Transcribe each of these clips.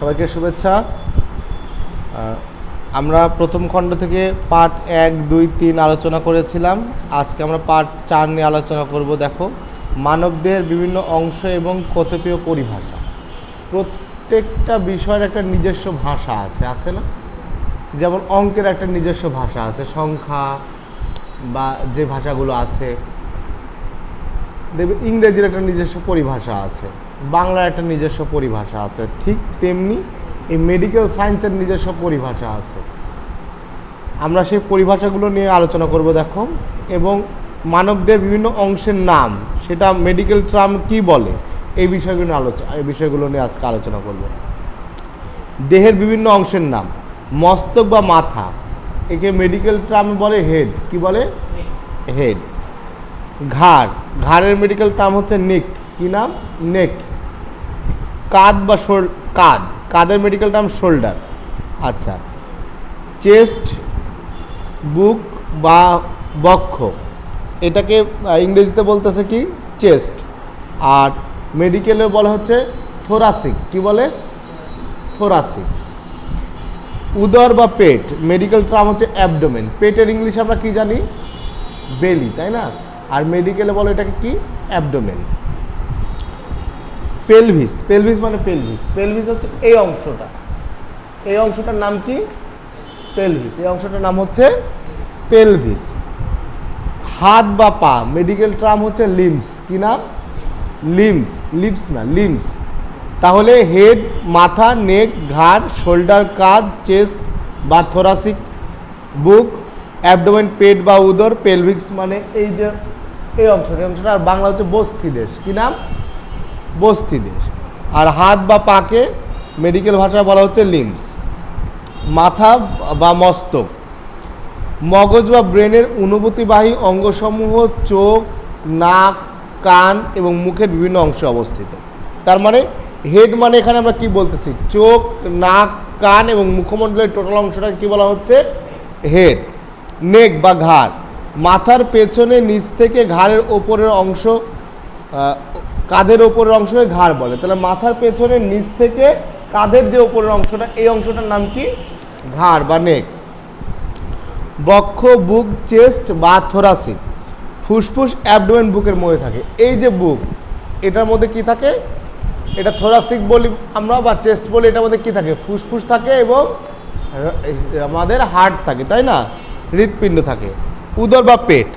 সবাইকে শুভেচ্ছা। আমরা প্রথম খণ্ড থেকে পার্ট এক, দুই, তিন আলোচনা করেছিলাম। আজকে আমরা পার্ট চার নিয়ে আলোচনা করব, দেখো। মানবদের বিভিন্ন অংশ এবং কতপীয় পরিভাষা। প্রত্যেকটা বিষয়ের একটা নিজস্ব ভাষা আছে আছে না? যেমন অঙ্কের একটা নিজস্ব ভাষা আছে, সংখ্যা বা যে ভাষাগুলো আছে। দেখবে ইংরেজির একটা নিজস্ব পরিভাষা আছে। বাংলার একটা নিজস্ব পরিভাষা আছে। ঠিক তেমনি এই মেডিকেল সায়েন্সের নিজস্ব পরিভাষা আছে। আমরা সেই পরিভাষাগুলো নিয়ে আলোচনা করব দেখো। এবং মানবদের বিভিন্ন অংশের নাম সেটা মেডিকেল টার্ম কি বলে? এই বিষয়গুলো নিয়ে আলোচনা এই বিষয়গুলো নিয়ে আজকে আলোচনা করব। দেহের বিভিন্ন অংশের নাম মস্তক বা মাথা। একে মেডিকেল টার্ম বলে হেড কি বলে? হেড ঘাড়। ঘাড়ের মেডিকেল টার্ম হচ্ছে নেক কি নাম? নেক কাঁধ বা শোল, কাঁধ, কাঁধের মেডিকেল টার্ম শোল্ডার আচ্ছা চেস্ট বুক বা বক্ষ, এটাকে ইংরেজিতে বলতেছে কি? চেস্ট আর মেডিকেলে বলা হচ্ছে থোরাসিক কি বলে? থোরাসিক উদর বা পেট মেডিকেল টার্ম হচ্ছে অ্যাবডোমেন পেটের ইংলিশ আমরা কি জানি? বেলি তাই না? আর মেডিকেলে বলে এটাকে কি? অ্যাবডোমেন পেলভিস পেলভিস মানে পেলভিস পেলভিস হচ্ছে এই অংশটা। এই অংশটার নাম কি? পেলভিস এই অংশটার নাম হচ্ছে পেলভিস হাত বা পা মেডিকেল টার্ম হচ্ছে লিমস কি নাম? লিমস লিপস না লিমস তাহলে হেড মাথা নেক ঘাড় শোল্ডার কাঁধ চেস্ট বা থোরাসিক বুক অ্যাবডোমেন পেট বা উদর পেলভিক্স মানে এই যে, এই অংশটা অংশটা। আর বাংলা হচ্ছে বস্তি দেশ কি নাম? বস্তি দেশ আর হাত বা পাকে মেডিকেল ভাষায় বলা হচ্ছে লিমস মাথা বা মস্তক। মগজ বা ব্রেনের অনুভূতিবাহী অঙ্গসমূহ চোখ, নাক, কান এবং মুখের বিভিন্ন অংশে অবস্থিত। তার মানে হেড মানে এখানে আমরা কি বলতেছি? চোখ, নাক, কান এবং মুখমণ্ডলের টোটাল অংশটাকে কি বলা হচ্ছে? হেড নেক বা ঘাড়। মাথার পেছনে নিচ থেকে ঘাড়ের ওপরের অংশ কাঁধের ওপরের অংশকে ঘাড় বলে। তাহলে মাথার পেছনের নিচ থেকে কাঁধের যে ওপরের অংশটা, এই অংশটার নাম কি? ঘাড় বা নেক। বক্ষ, বুক, চেস্ট বা থোরাসিক। ফুসফুস, অ্যাবডোমেন বুকের মধ্যে থাকে। এই যে বুক, এটার মধ্যে কি থাকে? এটা থোরাসিক বলি আমরা বা চেস্ট বলি, এটার মধ্যে কি থাকে? ফুসফুস থাকে এবং আমাদের হার্ট থাকে, তাই না? হৃৎপিণ্ড থাকে। উদর বা পেট।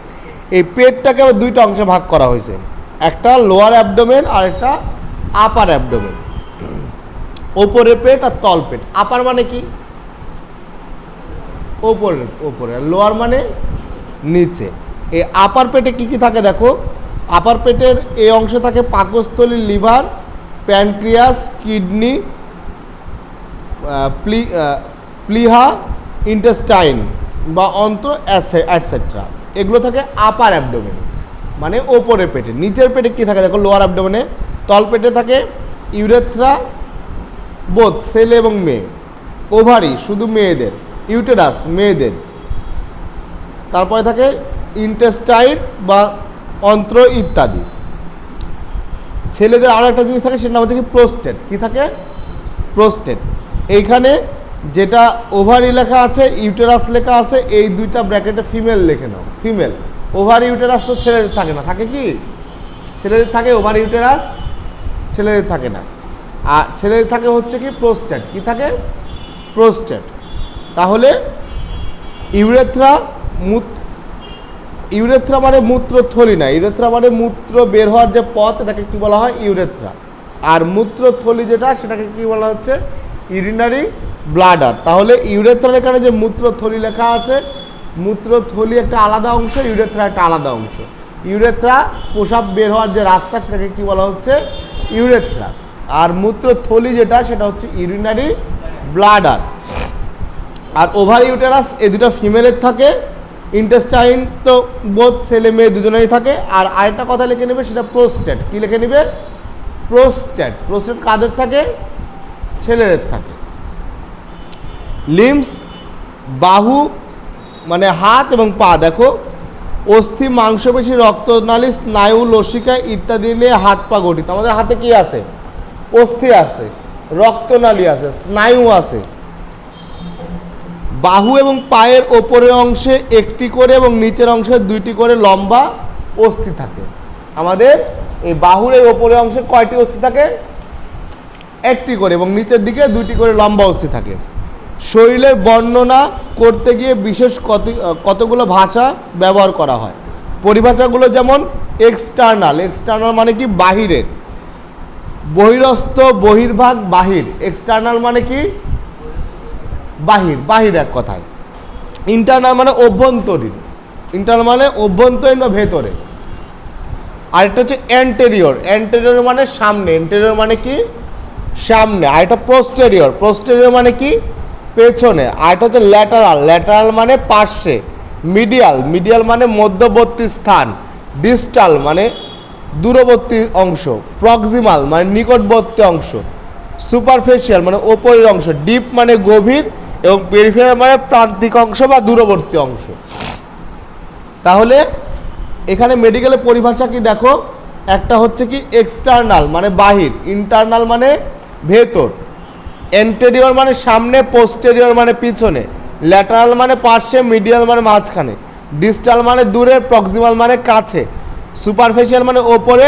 এই পেটটাকে আবার দুইটা অংশে ভাগ করা হয়েছে। একটা লোয়ার অ্যাবডোমেন আর একটা আপার অ্যাবডোমেন ওপরে পেট আর তল পেট। আপার মানে কি? ওপরে ওপরে। লোয়ার মানে নিচে। এই আপার পেটে কি কি থাকে দেখো? আপার পেটের এই অংশে থাকে পাকস্থলী লিভার প্যানক্রিয়াস কিডনি প্লি প্লিহা ইন্টেস্টাইন বা অন্ত্র অ্যাটসেট্রা এগুলো থাকে আপার অ্যাবডোমেনে মানে ওপরে পেটে। নিচের পেটে কি থাকে? দেখো লোয়ার অ্যাবডোমেনে তল পেটে থাকে ইউরেথ্রা বোধ ছেলে এবং মেয়ে। ওভারি শুধু মেয়েদের। ইউটেরাস মেয়েদের। তারপরে থাকে ইন্টেস্টাইন বা অন্ত্র ইত্যাদি। ছেলেদের আরও একটা জিনিস থাকে সেটা নাম হচ্ছে কি প্রোস্টেট কী থাকে? প্রোস্টেট এইখানে যেটা ওভারি লেখা আছে ইউটেরাস লেখা আছে, এই দুইটা ব্র্যাকেটে ফিমেল লেখে নাও। ফিমেল ওভার ইউটেরাস তো ছেলেদের থাকে না, থাকে কি? ছেলেদের থাকে ওভার ইউটেরাস ছেলেদের থাকে না। আর ছেলেদের থাকে হচ্ছে কি প্রোস্টেট, কি থাকে? প্রোস্টেট। তাহলে ইউরেথ্রা মুত, ইউরেথ্রা মানে মূত্রথলি না, ইউরেথ্রা মানে মূত্র বের হওয়ার যে পথ, এটাকে কি বলা হয়? ইউরেথ্রা। আর মূত্রথলি যেটা, সেটাকে কি বলা হচ্ছে? Urinary bladder. তাহলে ইউরেথ্রার এখানে যে মূত্রথলি লেখা আছে মূত্রথলি একটা আলাদা অংশ, ইউরেথ্রা একটা আলাদা অংশ। ইউরেথ্রা প্রসাব বের হওয়ার যে রাস্তা, সেটাকে কি বলা হচ্ছে? ইউরেথ্রা। আর মূত্রথলি যেটা, সেটা হচ্ছে ইউরিনারি ব্লাডার। আর ওভার ইউটেরাস এই দুটো ফিমেলের থাকে। ইন্টেস্টাইন তো বোধ ছেলে মেয়ে দুজনেই থাকে। আর আরেকটা কথা লিখে নেবে, সেটা প্রোস্টেট। কী লিখে নেবে? প্রোস্টেট। প্রোস্টেট কাদের থাকে? ছেলেদের থাকে। লিমস, বাহু মানে হাত এবং পা, দেখো, অস্থি, মাংসপেশি, রক্তনালী, স্নায়ু, লসিকা ইত্যাদি নিয়ে হাত পা গঠিত। আমাদের হাতে কি আছে? অস্থি আছে, রক্তনালী আছে, স্নায়ু আছে। বাহু এবং পায়ের ওপরের অংশে একটি করে এবং নিচের অংশে দুইটি করে লম্বা অস্থি থাকে। আমাদের এই বাহুর এই ওপরের অংশে কয়টি অস্থি থাকে? একটি করে এবং নিচের দিকে দুইটি করে লম্বা অস্থি থাকে। শরীরের বর্ণনা করতে গিয়ে বিশেষ কত, কতগুলো ভাষা ব্যবহার করা হয়। পরিভাষাগুলো যেমন এক্সটার্নাল এক্সটার্নাল মানে কি? বাহিরের। বহিরস্থ, বহির্ভাগ, বাহির। এক্সটার্নাল মানে কি? বাহির বাহির এক কথায়। ইন্টারনাল মানে অভ্যন্তরীণ। ইন্টারনাল মানে অভ্যন্তরীণ বা ভেতরে। আরেকটা হচ্ছে অ্যান্টেরিয়র অ্যান্টেরিয়র মানে সামনে। অ্যান্টেরিয়র মানে কি? সামনে। আর আরেকটা পোস্টেরিয়র পোস্টেরিয়র মানে কি? পেছনে আরেকটা হচ্ছে ল্যাটারাল ল্যাটারাল মানে পার্শ্বে মিডিয়াল মিডিয়াল মানে মধ্যবর্তী স্থান ডিস্টাল মানে দূরবর্তী অংশ প্রক্সিমাল মানে নিকটবর্তী অংশ সুপারফেশিয়াল মানে ওপরের অংশ ডিপ মানে গভীর এবং পেরিফেরাল মানে প্রান্তিক অংশ বা দূরবর্তী অংশ। তাহলে এখানে মেডিকেলের পরিভাষা কি দেখো? একটা হচ্ছে কি এক্সটার্নাল মানে বাহির ইন্টারনাল মানে ভেতর। এন্টেরিয়র মানে সামনে পোস্টেরিয়র মানে পিছনে ল্যাটারাল মানে পার্শ্বে মিডিয়াল মানে মাঝখানে ডিস্টাল মানে দূরে প্রক্সিমাল মানে কাছে সুপারফেশিয়াল মানে ওপরে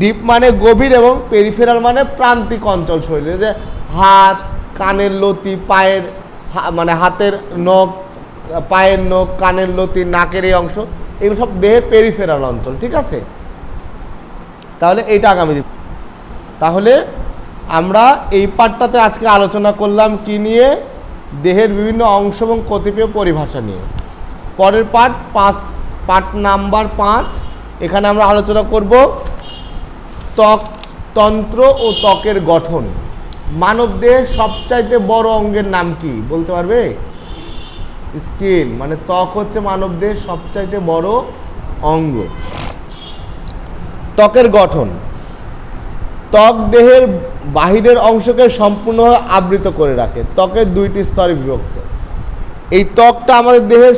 ডিপ মানে গভীর এবং পেরিফেরাল মানে প্রান্তিক অঞ্চল শরীরে যে হাত, কানের লতি, পায়ের মানে হাতের নখ, পায়ের নখ, কানের লতি, নাকের এই অংশ, এগুলো সব দেহের পেরিফেরাল অঞ্চল, ঠিক আছে? তাহলে এইটা আগামী দিন। তাহলে আমরা এই পার্টটাতে আজকে আলোচনা করলাম কি নিয়ে? দেহের বিভিন্ন অংশ এবং কতিপয় পরিভাষা নিয়ে। পরের পার্ট পাঁচ পার্ট নাম্বার পাঁচ। এখানে আমরা আলোচনা করব ত্বক, তন্ত্র ও ত্বকের গঠন। মানব দেহের সবচাইতে বড় অঙ্গের নাম কি? বলতে পারবে? স্কিন মানে ত্বক হচ্ছে মানব দেহের সবচাইতে বড় অঙ্গ। ত্বকের গঠন। ত্বক দেহের বাহিরের অংশকে সম্পূর্ণভাবে আবৃত করে রাখে। ত্বকের দুইটি স্তরে বিভক্ত। এই ত্বকটা আমাদের দেহের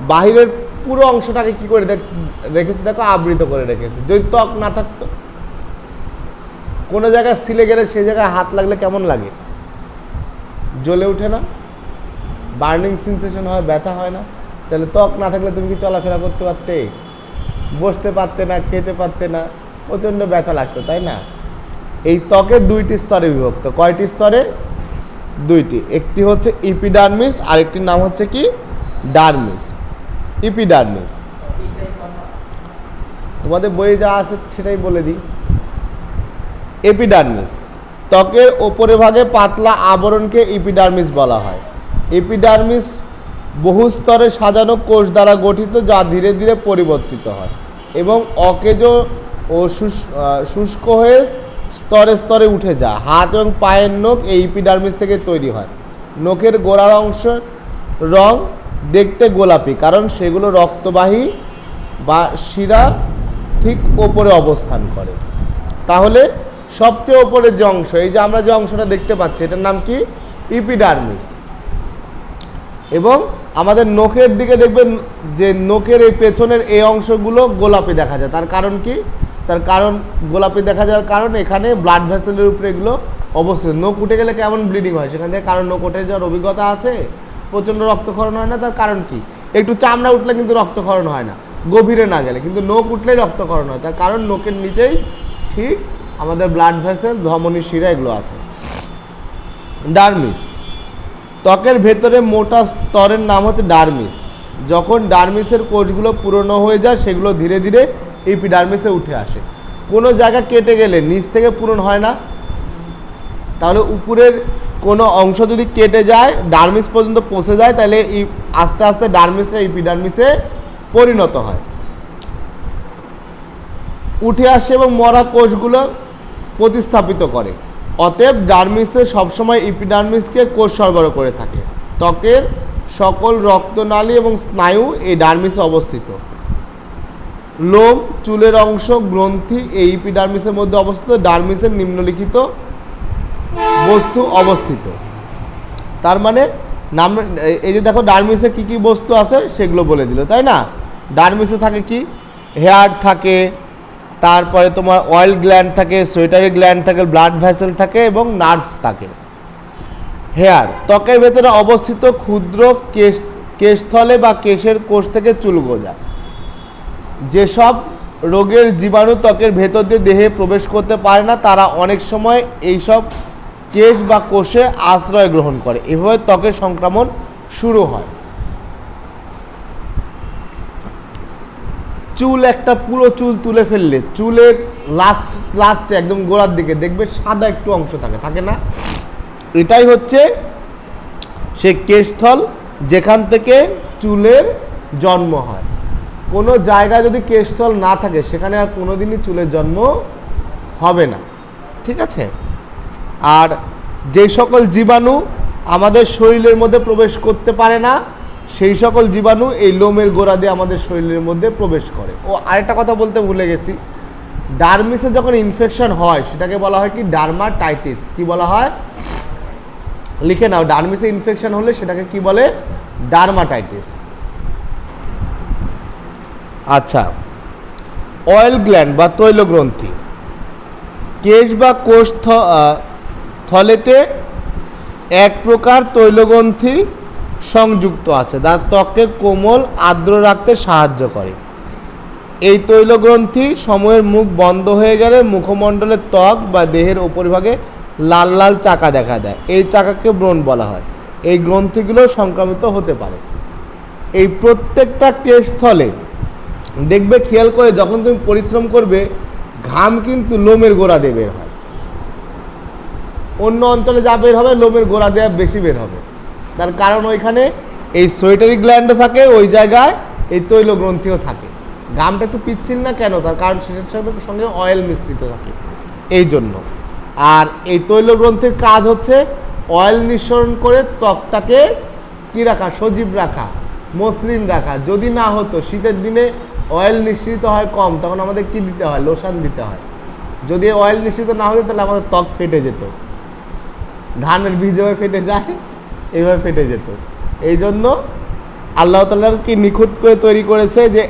বাহিরের পুরো অংশটাকে কি করে রেখেছে? দেখো, আবৃত করে রেখেছে। যদি ত্বক না থাকতো, কোনো জায়গায় সিলে গেলে সেই জায়গায় হাত লাগলে কেমন লাগে? জ্বলে ওঠে না? বার্নিং সেন্সেশন হয়, ব্যথা হয় না? তাহলে ত্বক না থাকলে তুমি কি চলাফেরা করতে পারতে? বসতে পারতে না, খেতে পারতে না? প্রচণ্ড ব্যথা লাগতো, তাই না? এই ত্বকের দুইটি স্তরে বিভক্ত। কয়টি স্তরে? দুইটি। একটি হচ্ছে ইপিডার্মিস আরেকটির নাম হচ্ছে কি? ডার্মিস ইপিডার্মিস তোমাদের বইয়ে যা আছে সেটাই বলে দিই। এপিডার্মিস ত্বকের ওপরে ভাগে পাতলা আবরণকে ইপিডার্মিস বলা হয়। এপিডার্মিস বহু স্তরে সাজানো কোষ দ্বারা গঠিত, যা ধীরে ধীরে পরিবর্তিত হয় এবং অকেজ ও শুষ- শুষ্ক হয়ে স্তরে স্তরে উঠে যায় হাত এবং পায়ের নখ এই ইপিডার্মিস থেকে তৈরি হয়। নখের গোড়ার অংশ রং দেখতে গোলাপি, কারণ সেগুলো রক্তবাহী বা শিরা ঠিক ওপরে অবস্থান করে। তাহলে সবচেয়ে ওপরের যে অংশ, এই যে আমরা যে অংশটা দেখতে পাচ্ছি, এটার নাম কি? ইপিডার্মিস এবং আমাদের নখের দিকে দেখবেন যে নখের এই পেছনের এই অংশগুলো গোলাপি দেখা যায়। তার কারণ কি? তার কারণ, গোলাপি দেখা যাওয়ার কারণ, এখানে ব্লাড ভেসেলের উপরে এগুলো অবস্থিত। নখ উঠে গেলে কেমন ব্লিডিং হয়? সেখান থেকে কারণ, নখ উঠে যাওয়ার অভিজ্ঞতা আছে? প্রচণ্ড রক্তক্ষরণ হয় না? তার কারণ কি? একটু চামড়া উঠলে কিন্তু রক্তক্ষরণ হয় না। গভীরে না গেলে। কিন্তু নখ উঠলেই রক্তক্ষরণ হয়। তার কারণ, নখের নিচেই ঠিক আমাদের ব্লাড ভেসেল ধমনী, শিরা এগুলো আছে। ডার্মিস। ত্বকের ভেতরে মোটা স্তরের নাম হচ্ছে ডার্মিস। যখন ডার্মিসের কোষগুলো পুরনো হয়ে যায়, সেগুলো ধীরে ধীরে ইপিডার্মিসে উঠে আসে। কোনো জায়গা কেটে গেলে নিচ থেকে পূরণ হয় না। তাহলে উপরের কোনো অংশ যদি কেটে যায় ডার্মিস পর্যন্ত পৌঁছে যায়, তাহলে এই আস্তে আস্তে ডার্মিসটা ইপিডার্মিসে পরিণত হয়। উঠে আসে এবং মরা কোষগুলো প্রতিস্থাপিত করে। অতএব ডার্মিসে সবসময় ইপিডার্মিসকে কোষ সরবরাহ করে থাকে। ত্বকের সকল রক্তনালী এবং স্নায়ু এই ডার্মিসে অবস্থিত। লোম, চুলের অংশ, গ্রন্থি, এই ইপিডার্মিসের মধ্যে অবস্থিত। ডার্মিসের নিম্নলিখিত বস্তু অবস্থিত। তার মানে নাম, এই যে দেখো ডার্মিসে কি কি বস্তু আছে, সেগুলো বলে দিল, তাই না? ডার্মিসে থাকে কি? হেয়ার থাকে, তারপরে তোমার অয়েল গ্ল্যান্ড থাকে, সোয়েটারি গ্ল্যান্ড থাকে, ব্লাড ভ্যাসেল থাকে এবং নার্ভস থাকে। হেয়ার, ত্বকের ভেতরে অবস্থিত ক্ষুদ্র কেশ কেশস্থলে বা কেশের কোষ থেকে চুল গজা যেসব রোগের জীবাণু ত্বকের ভেতর দিয়ে দেহে প্রবেশ করতে পারে না, তারা অনেক সময় এইসব কেশ বা কোষে আশ্রয় গ্রহণ করে। এভাবে ত্বকের সংক্রমণ শুরু হয়। চুল একটা পুরো চুল তুলে ফেললে, চুলের লাস্ট লাস্টে একদম গোড়ার দিকে দেখবে সাদা একটু অংশ থাকে থাকে না? এটাই হচ্ছে সে কেশস্থল যেখান থেকে চুলের জন্ম হয়। কোনো জায়গায় যদি কেশস্থল না থাকে, সেখানে আর কোনোদিনই চুলের জন্ম হবে না। ঠিক আছে? আর যে সকল জীবাণু আমাদের শরীরের মধ্যে প্রবেশ করতে পারে না, সেই সকল জীবাণু এই লোমের গোড়া দিয়ে আমাদের শরীরের মধ্যে প্রবেশ করে। ও, আরেকটা কথা বলতে ভুলে গেছি। ডার্মিসে যখন ইনফেকশন হয়, সেটাকে বলা হয় কি? ডার্মাটাইটিস। কি বলা হয়? লিখে নাও, ডার্মিসে ইনফেকশন হলে সেটাকে কি বলে? ডার্মাটাইটিস। আচ্ছা অয়েল গ্ল্যান্ড বা তৈলগ্রন্থি। কেশ বা কোষ থলেতে এক প্রকার তৈলগ্রন্থি সংযুক্ত আছে যা ত্বককে কোমল, আর্দ্র রাখতে সাহায্য করে। এই তৈলগ্রন্থি সময়ের মুখ বন্ধ হয়ে গেলে মুখমণ্ডলের ত্বক বা দেহের উপরিভাগে লাল লাল চাকা দেখা দেয়। এই চাকাকে ব্রণ বলা হয়। এই গ্রন্থিগুলো সংক্রামিত হতে পারে। এই প্রত্যেকটা কেশস্থলে দেখবে, খেয়াল করে যখন তুমি পরিশ্রম করবে, ঘাম কিন্তু লোমের গোড়া দিয়ে বের হয়। অন্য অঞ্চলে যা বের হবে, লোমের গোড়া দেওয়া বেশি বের হবে। তার কারণ ওইখানে এই সোয়েটারি গ্ল্যান্ডও থাকে, ওই জায়গায় এই তৈল গ্রন্থিও থাকে। ঘামটা একটু পিচ্ছিল না কেন? তার কারণ সেটার সঙ্গে- সঙ্গে অয়েল মিশ্রিত থাকে। এই জন্য। আর এই তৈল গ্রন্থির কাজ হচ্ছে অয়েল নিঃসরণ করে ত্বকটাকে কি রাখা? সজীব রাখা, মসৃণ রাখা। যদি না হতো, শীতের দিনে অয়েল নিঃসৃত হয় কম, তখন আমাদের কি দিতে হয়? লোশন দিতে হয়। যদি অয়েল নিঃসৃত না হতো, তাহলে আমাদের ত্বক ফেটে যেত। ধানের বীজ এভাবে ফেটে যায় এইভাবে ফেটে যেত। এই জন্য আল্লাহ তাল্লাহ কি নিখুঁত করে তৈরি করেছে যে,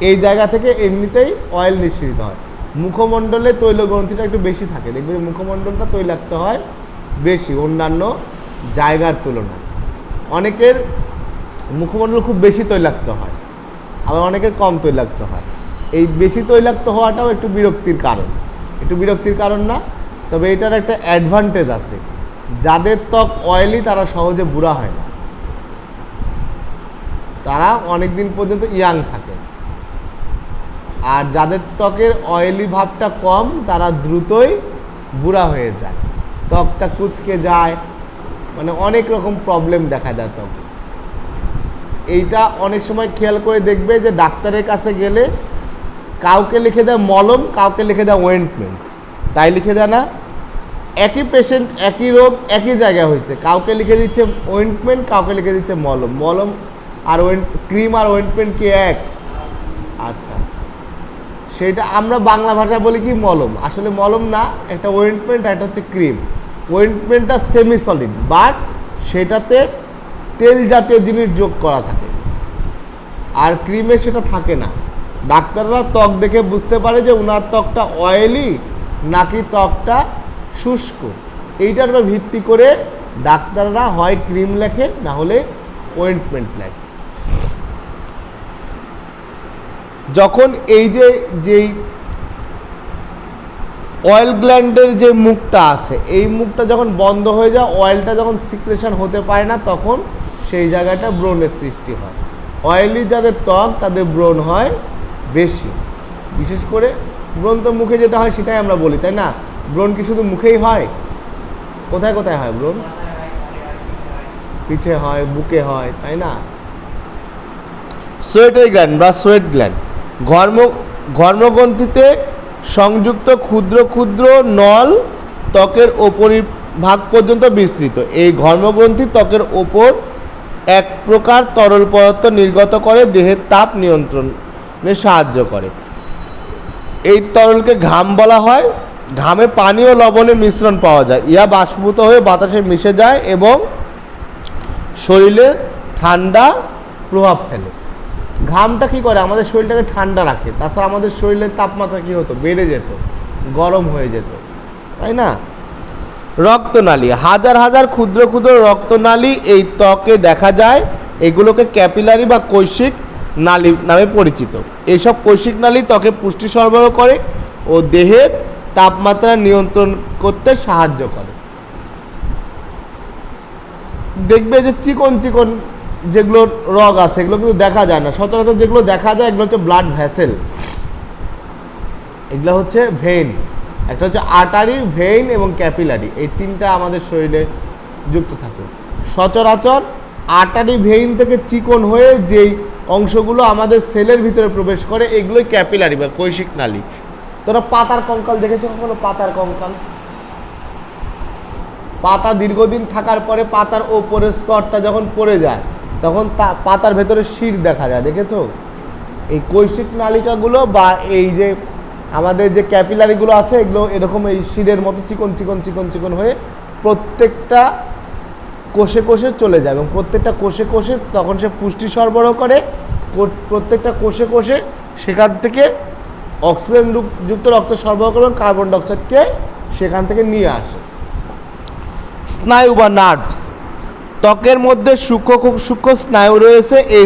এই জায়গা থেকে এমনিতেই অয়েল নিঃসৃত হয়। মুখমণ্ডলে তৈল গ্রন্থিটা একটু বেশি থাকে। দেখবে মুখমণ্ডলটা তৈলাক্ত হয় বেশি, অন্যান্য জায়গার তুলনায়। অনেকের মুখমণ্ডল খুব বেশি তৈলাক্ত হয়। আবার অনেকের কম তৈলাক্ত হয়। এই বেশি তৈলাক্ত হওয়াটাও একটু বিরক্তির কারণ। একটু বিরক্তির কারণ না, তবে এটার একটা অ্যাডভান্টেজ আছে। যাদের ত্বক অয়েলি তারা সহজে বুড়া হয় না। তারা অনেক দিন পর্যন্ত ইয়াং থাকে। আর যাদের ত্বকের অয়েলি ভাবটা কম, তারা দ্রুতই বুড়া হয়ে যায়। ত্বকটা কুচকে যায় মানে অনেক রকম প্রবলেম দেখা যায় ত্বকে। এইটা অনেক সময় খেয়াল করে দেখবে যে ডাক্তারের কাছে গেলে কাউকে লিখে দেয় মলম, কাউকে লিখে দেয় ওয়েন্টমেন্ট তাই লিখে দেয় না, একই পেশেন্ট একই রোগ, একই জায়গায় হয়েছে। কাউকে লিখে দিচ্ছে ওয়েন্টমেন্ট কাউকে লিখে দিচ্ছে মলম। মলম আর ওয়েন্ট ক্রিম আর ওয়েন্টমেন্ট কি এক? আচ্ছা। সেটা আমরা বাংলা ভাষায় বলি কি মলম? আসলে মলম না, একটা ওয়েন্টমেন্ট একটা হচ্ছে ক্রিম ওয়েন্টমেন্টটা সেমি সলিড বাট সেটাতে তেল জাতীয় জিনিস যোগ করা থাকে। আর ক্রিমে সেটা থাকে না। ডাক্তাররা ত্বক দেখে বুঝতে পারে যে ওনার ত্বকটা অয়েলি নাকি ত্বকটা শুষ্ক। এইটার উপর ভিত্তি করে ডাক্তাররা হয় ক্রিম লেখে, না হলে ওয়েন্টমেন্ট লেখে। যখন এই যে, যেই অয়েল গ্ল্যান্ডের যে মুখটা আছে, এই মুখটা যখন বন্ধ হয়ে যায় অয়েলটা যখন সিক্রেশন হতে পারে না, তখন সেই জায়গাটা ব্রণের সৃষ্টি হয়। অয়েলি যাদের ত্বক, তাদের ব্রণ হয় বেশি। বিশেষ করে ব্রণ তো মুখে যেটা হয় সেটাই আমরা বলি, তাই না? ব্রণ কি শুধু মুখেই হয়? কোথায় কোথায় হয় ব্রণ? পিঠে হয়, বুকে হয়, তাই না? সোয়েটারি গ্ল্যান্ড বা সোয়েট গ্ল্যান্ড ঘর্ম, ঘর্মগ্রন্থিতে সংযুক্ত ক্ষুদ্র ক্ষুদ্র নল ত্বকের ওপরিভাগ পর্যন্ত বিস্তৃত। এই ঘর্মগ্রন্থি ত্বকের ওপর এক প্রকার তরল পদার্থ নির্গত করে দেহের তাপ নিয়ন্ত্রণে সাহায্য করে। এই তরলকে ঘাম বলা হয়। ঘামে পানি ও লবণের মিশ্রণ পাওয়া যায়। ইহা বাষ্পীভূত হয়ে বাতাসে মিশে যায় এবং শরীরে ঠান্ডা প্রভাব ফেলে। ঘামটা কি করে? আমাদের শরীরটাকে ঠান্ডা রাখে। তাছাড়া আমাদের শরীরের তাপমাত্রা কি হতো? বেড়ে যেত, গরম হয়ে যেত। তাই না? রক্তনালী। হাজার হাজার ক্ষুদ্র ক্ষুদ্র রক্তনালী এই ত্বকে দেখা যায়। এগুলোকে ক্যাপিলারি বা কৈশিক নালী নামে পরিচিত। এইসব কৈশিক নালী ত্বকে পুষ্টি সরবরাহ করে ও দেহের তাপমাত্রা নিয়ন্ত্রণ করতে সাহায্য করে। দেখবে যে চিকন চিকন যেগুলো রগ আছে, এগুলো কিন্তু দেখা যায় না। সচরাচর যেগুলো দেখা যায়, এগুলো হচ্ছে ব্লাড ভ্যাসেল এগুলো হচ্ছে ভেইন একটা হচ্ছে আর্টারি ভেইন এবং ক্যাপিলারি। এই তিনটা আমাদের শরীরে যুক্ত থাকে। সচরাচর আর্টারি ভেইন থেকে চিকন হয়ে যেই অংশগুলো আমাদের সেলের ভিতরে প্রবেশ করে, এগুলোই ক্যাপিলারি বা কৈশিক নালী। তোরা পাতার কঙ্কাল দেখেছ কখনো? পাতার কঙ্কাল। পাতা দীর্ঘদিন থাকার পরে পাতার ওপরের স্তরটা যখন পড়ে যায়, তখন তা পাতার ভেতরে শির দেখা যায়। দেখেছ? এই কৈশিক নালিকাগুলো বা এই যে আমাদের যে ক্যাপিলারিগুলো আছে, এগুলো এরকম এই শিরের মতো চিকন চিকন চিকন চিকন হয়ে প্রত্যেকটা কোষে কোষে চলে যায় এবং প্রত্যেকটা কোষে কোষে তখন সে পুষ্টি সরবরাহ করে প্রত্যেকটা কোষে কোষে সেখান থেকে অক্সিজেন যুক- যুক্ত রক্ত সরবরাহ করে এবং কার্বন ডাইঅক্সাইডকে সেখান থেকে নিয়ে আসে। স্নায়ু বা নার্ভস ত্বকের মধ্যে সূক্ষ্ম খুব সূক্ষ্ম স্নায়ু রয়েছে, এই